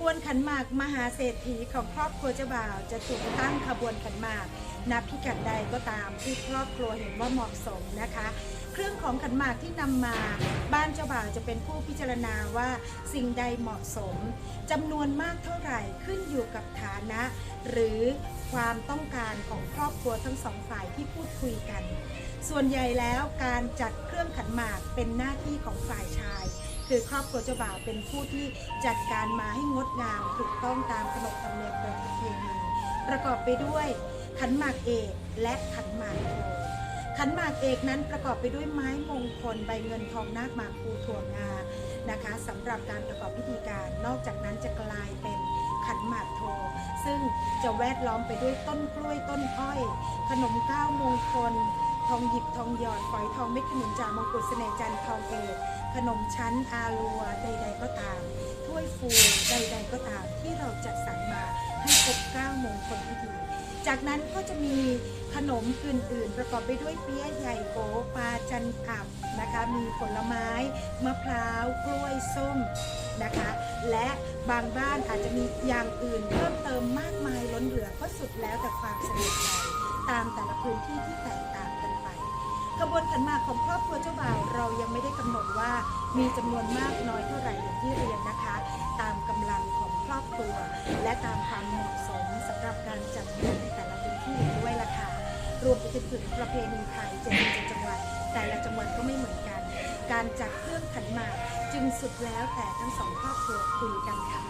บวนขันหมากมหาเศรษฐีของครอบครัวเจ้าบ่าวจะถูกตั้งขบวนขันหมากนับพิกัดใดก็ตามที่ครอบครัวเห็นว่าเหมาะสมนะคะ เครื่องของขันหมากที่นำมาบ้านเจ้าบ่าวจะเป็นผู้พิจารณาว่าสิ่งใดเหมาะสมจำนวนมากเท่าไหร่ขึ้นอยู่กับฐานะ หรือความต้องการของครอบครัวทั้งสองฝ่ายที่พูดคุยกัน ส่วนใหญ่แล้วการจัดเครื่องขันหมากเป็นหน้าที่ของฝ่ายชาย คือครอบครัวเจ้าบ่าวเป็นผู้ที่จัดการมาให้งดงามถูกต้องตามขนบธรรมเนียมประเพณีประกอบไปด้วยขันหมากเอกและขันหมากโทขันหมากเอกนั้นประกอบไปด้วยไม้มงคลใบเงินทองนาคหมากภูถั่วงานะคะสำหรับการประกอบพิธีการ นอกจากนั้นจะกลายเป็นขันหมากโท ซึ่งจะแวดล้อมไปด้วยต้นกล้วยต้นอ้อย ขนมก้าวมงคล ทองหยิบทองหยอดฝอยทองเม็ดขนุนจามงกุฎเสน่จันทร์ทองเอก ขนมชั้นอาลัวใด ๆ ก็ตาม ถ้วยฟูใด ๆ ก็ตามที่เราจัดสรรมาให้ครบ9มงคลพิธีจากนั้นก็จะมีขนมอื่นๆ ประกอบไปด้วยเปี๊ยะใหญ่โกปลาจันอับนะคะ มีผลไม้มะพร้าวกล้วยส้มนะคะ และบางบ้านอาจจะมีอย่างอื่นเพิ่มเติมมากมายล้นเหลือก็สุดแล้วแต่ความสะดวกใจตามแต่ละพื้นที่ที่แตกต่างกันไปขบวนขันมาของครอบครัวเจ้าบ่าว มีจำนวนมากน้อยเท่าไหร่อย่างที่เรียนนะคะ ตามกำลังของครอบครัว และตามความเหมาะสมสำหรับการจัดงานในแต่ละพื้นที่ด้วยล่ะค่ะรวมไปถึงประเพณีไทยจะมีจังหวัด แต่ละจังหวัดก็ไม่เหมือนกัน การจัดเครื่องขันหมากจึงสุดแล้วแต่ทั้งสองครอบครัวคุยกันค่ะ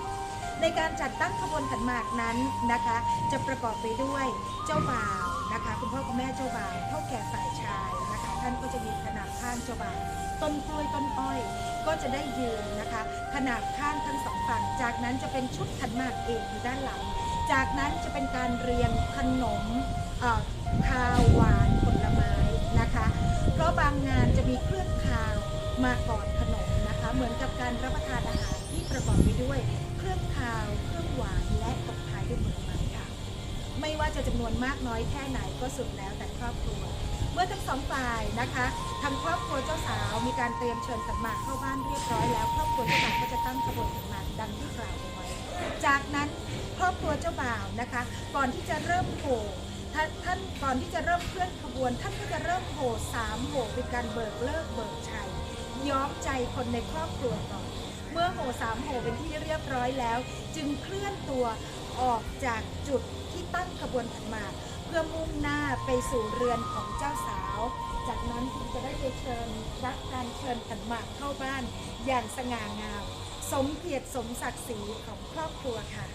ในการจัดตั้งขบวนขันหมากนั้นนะคะ จะประกอบไปด้วยเจ้าบ่าวนะคะ คุณพ่อคุณแม่เจ้าบ่าวเท่าแก่ฝ่ายชายนะคะ ก็จะมีขนาดข้างเจ้าบ่าวต้นกล้วยต้นอ้อย ก็จะได้ยืนนะคะ ขนาดข้างทั้งสองฝั่ง จากนั้นจะเป็นชุดขันหมากเอกอยู่ด้านหลัง จากนั้นจะเป็นการเรียงขนมเอ่อคาวหวานผลไม้นะคะ เพราะบางงานจะมีเครื่องคาวมาก่อนขนมนะคะ เหมือนกับการรับประทานอาหารที่ประกอบไปด้วย เครื่องคาว เครื่องหวานและตบท้ายด้วยผลไม้ค่ะ ไม่ว่าจะจำนวนมากน้อยแค่ไหนก็สุดแล้วแต่ครอบครัว เมื่อทั้งสองฝ่ายนะคะทางครอบครัวเจ้าสาวมีการเตรียมเชิญขันหมากเข้าบ้านเรียบร้อยแล้วครอบครัวเจ้าบ่าวก็จะตั้งขบวนขันหมากดังที่กล่าวเอาไว้จากนั้นครอบครัวเจ้าบ่าวนะคะ ก่อนที่จะเริ่มโห่ท่านท่านก่อนที่จะเริ่มเคลื่อนขบวน ท่านก็จะเริ่มโห่สามโห่เป็นการเบิกเลิกเบิกชัยย้อมใจคนในครอบครัวก่อนเมื่อโห่สามโห่เป็นที่เรียบร้อยแล้ว จึงเคลื่อนตัวออกจากจุดที่ตั้งขบวนขันหมาก เพื่อมุ่งหน้าไปสู่เรือนของเจ้าสาว จากนั้นคุณจะได้ไปเชิญรับการเชิญขันหมากเข้าบ้านอย่างสง่างาม สมเกียรติสมศักดิ์ศรีของครอบครัวค่ะ